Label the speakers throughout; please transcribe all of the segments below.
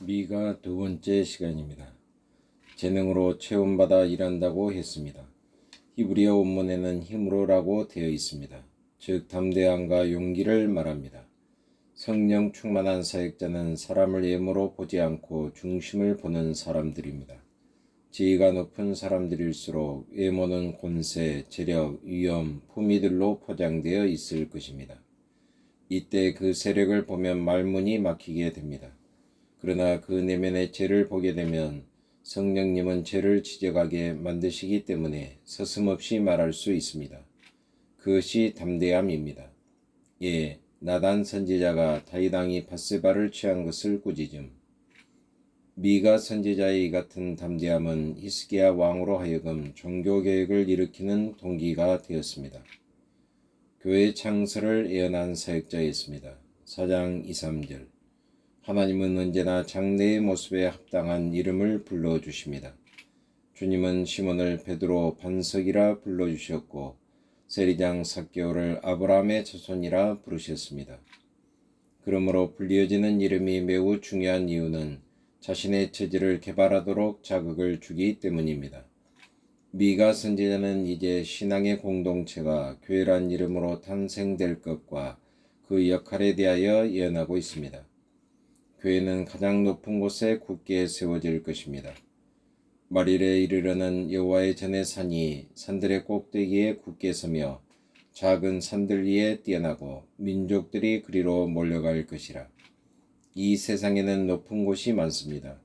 Speaker 1: 미가 두 번째 시간입니다. 재능으로 체험받아 일한다고 했습니다. 히브리어 원문에는 힘으로라고 되어 있습니다. 즉 담대함과 용기를 말합니다. 성령 충만한 사역자는 사람을 예모로 보지 않고 중심을 보는 사람들입니다. 지위가 높은 사람들일수록 외모는 권세, 재력, 위엄, 품위들로 포장되어 있을 것입니다. 이때 그 세력을 보면 말문이 막히게 됩니다. 그러나 그 내면의 죄를 보게 되면 성령님은 죄를 지적하게 만드시기 때문에 서슴없이 말할 수 있습니다. 그것이 담대함입니다. 예, 나단 선지자가 다이당이 바세바를 취한 것을 꾸짖음. 미가 선지자의 이 같은 담대함은 히스기야 왕으로 하여금 종교 개혁을 일으키는 동기가 되었습니다. 교회 창설을 예언한 사역자였습니다. 4장 2, 3절 하나님은 언제나 장래의 모습에 합당한 이름을 불러주십니다. 주님은 시몬을 베드로 반석이라 불러주셨고 세리장 사개오를 아브라함의 자손이라 부르셨습니다. 그러므로 불리어지는 이름이 매우 중요한 이유는 자신의 처지를 개발하도록 자극을 주기 때문입니다. 미가 선지자는 이제 신앙의 공동체가 교회란 이름으로 탄생될 것과 그 역할에 대하여 예언하고 있습니다. 교회는 가장 높은 곳에 굳게 세워질 것입니다. 말일에 이르러는 여호와의 전의 산이 산들의 꼭대기에 굳게 서며 작은 산들 위에 뛰어나고 민족들이 그리로 몰려갈 것이라. 이 세상에는 높은 곳이 많습니다.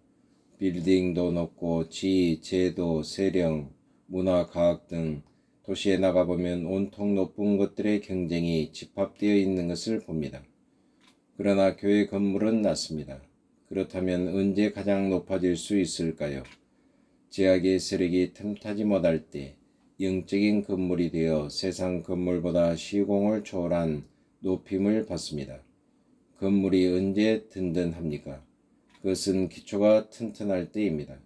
Speaker 1: 빌딩도 높고 지, 제도, 세령, 문화, 과학 등 도시에 나가보면 온통 높은 것들의 경쟁이 집합되어 있는 것을 봅니다. 그러나 교회 건물은 낮습니다. 그렇다면 언제 가장 높아질 수 있을까요? 제약의 세력이 틈타지 못할 때 영적인 건물이 되어 세상 건물보다 시공을 초월한 높임을 받습니다. 건물이 언제 든든합니까? 그것은 기초가 튼튼할 때입니다.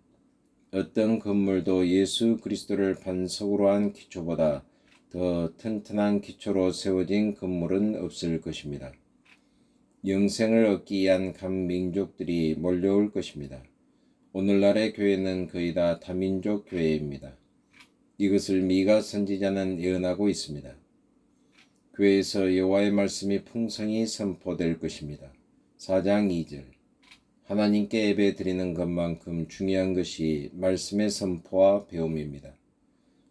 Speaker 1: 어떤 건물도 예수 그리스도를 반석으로 한 기초보다 더 튼튼한 기초로 세워진 건물은 없을 것입니다. 영생을 얻기 위한 각 민족들이 몰려올 것입니다. 오늘날의 교회는 거의 다 다민족 교회입니다. 이것을 미가 선지자는 예언하고 있습니다. 교회에서 여호와의 말씀이 풍성히 선포될 것입니다. 4장 2절 하나님께 예배 드리는 것만큼 중요한 것이 말씀의 선포와 배움입니다.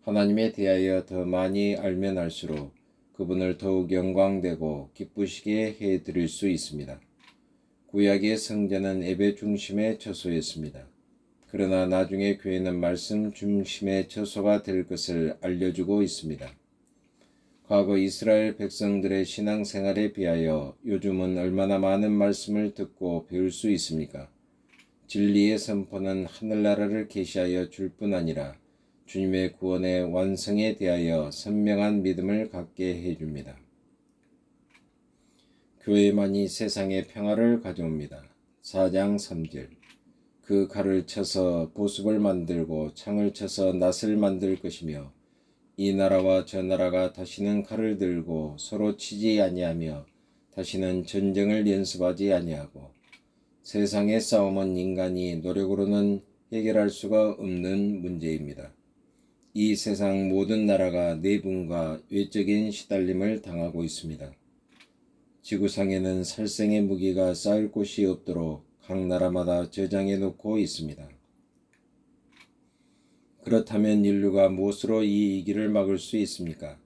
Speaker 1: 하나님에 대하여 더 많이 알면 알수록 그분을 더욱 영광되고 기쁘시게 해 드릴 수 있습니다. 구약의 성전은 예배 중심의 처소였습니다. 그러나 나중에 교회는 말씀 중심의 처소가 될 것을 알려주고 있습니다. 과거 이스라엘 백성들의 신앙생활에 비하여 요즘은 얼마나 많은 말씀을 듣고 배울 수 있습니까? 진리의 선포는 하늘나라를 계시하여 줄 뿐 아니라 주님의 구원의 완성에 대하여 선명한 믿음을 갖게 해줍니다. 교회만이 세상의 평화를 가져옵니다. 4장 3절 그 칼을 쳐서 보습을 만들고 창을 쳐서 낫을 만들 것이며 이 나라와 저 나라가 다시는 칼을 들고 서로 치지 아니하며 다시는 전쟁을 연습하지 아니하고 세상의 싸움은 인간이 노력으로는 해결할 수가 없는 문제입니다. 이 세상 모든 나라가 내분과 외적인 시달림을 당하고 있습니다. 지구상에는 살생의 무기가 쌓일 곳이 없도록 각 나라마다 저장해 놓고 있습니다. 그렇다면 인류가 무엇으로 이 위기를 막을 수 있습니까?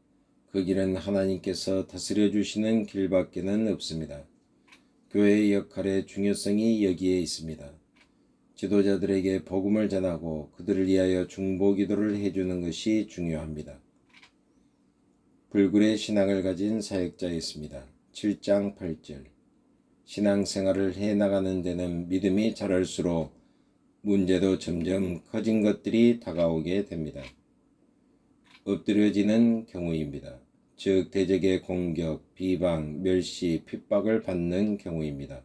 Speaker 1: 그 길은 하나님께서 다스려 주시는 길밖에는 없습니다. 교회의 역할의 중요성이 여기에 있습니다. 지도자들에게 복음을 전하고 그들을 위하여 중보 기도를 해주는 것이 중요합니다. 불굴의 신앙을 가진 사역자였습니다. 7장 8절 신앙생활을 해나가는 데는 믿음이 자랄수록 문제도 점점 커진 것들이 다가오게 됩니다. 엎드려지는 경우입니다. 즉 대적의 공격, 비방, 멸시, 핍박을 받는 경우입니다.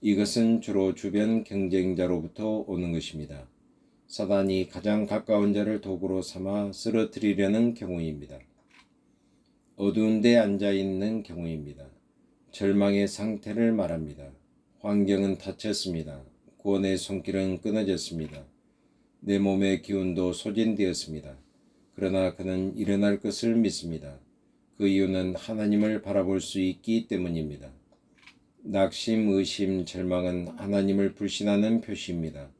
Speaker 1: 이것은 주로 주변 경쟁자로부터 오는 것입니다. 사단이 가장 가까운 자를 도구로 삼아 쓰러뜨리려는 경우입니다. 어두운 데 앉아 있는 경우입니다. 절망의 상태를 말합니다. 환경은 닫혔습니다. 구원의 손길은 끊어졌습니다. 내 몸의 기운도 소진되었습니다. 그러나 그는 일어날 것을 믿습니다. 그 이유는 하나님을 바라볼 수 있기 때문입니다. 낙심, 의심, 절망은 하나님을 불신하는 표시입니다.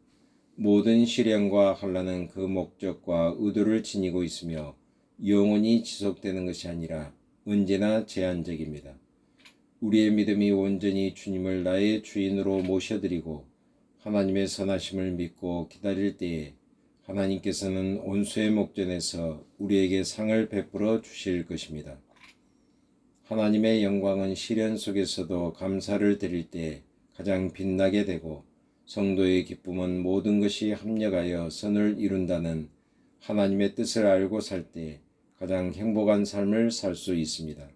Speaker 1: 모든 시련과 환란은 그 목적과 의도를 지니고 있으며 영원히 지속되는 것이 아니라 언제나 제한적입니다. 우리의 믿음이 온전히 주님을 나의 주인으로 모셔드리고 하나님의 선하심을 믿고 기다릴 때에 하나님께서는 온수의 목전에서 우리에게 상을 베풀어 주실 것입니다. 하나님의 영광은 시련 속에서도 감사를 드릴 때 가장 빛나게 되고 성도의 기쁨은 모든 것이 합력하여 선을 이룬다는 하나님의 뜻을 알고 살 때 가장 행복한 삶을 살 수 있습니다.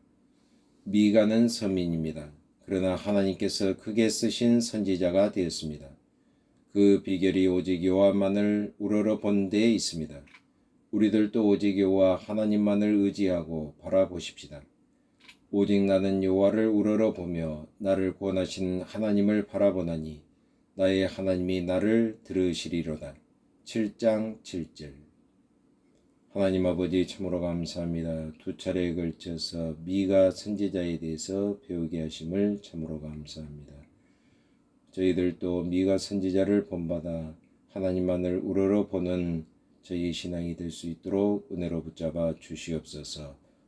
Speaker 1: 미가는 서민입니다. 그러나 하나님께서 크게 쓰신 선지자가 되었습니다. 그 비결이 오직 여호와만을 우러러 본 데에 있습니다. 우리들도 오직 여호와 하나님만을 의지하고 바라보십시다. 오직 나는 여호와를 우러러 보며 나를 구원하신 하나님을 바라보나니 나의 하나님이 나를 들으시리로다. 7장 7절 하나님 아버지 참으로 감사합니다. 두 차례에 걸쳐서 미가 선지자에 대해서 배우게 하심을 참으로 감사합니다. 저희들도 미가 선지자를 본받아 하나님만을 우러러 보는 저희 신앙이 될 수 있도록 은혜로 붙잡아 주시옵소서.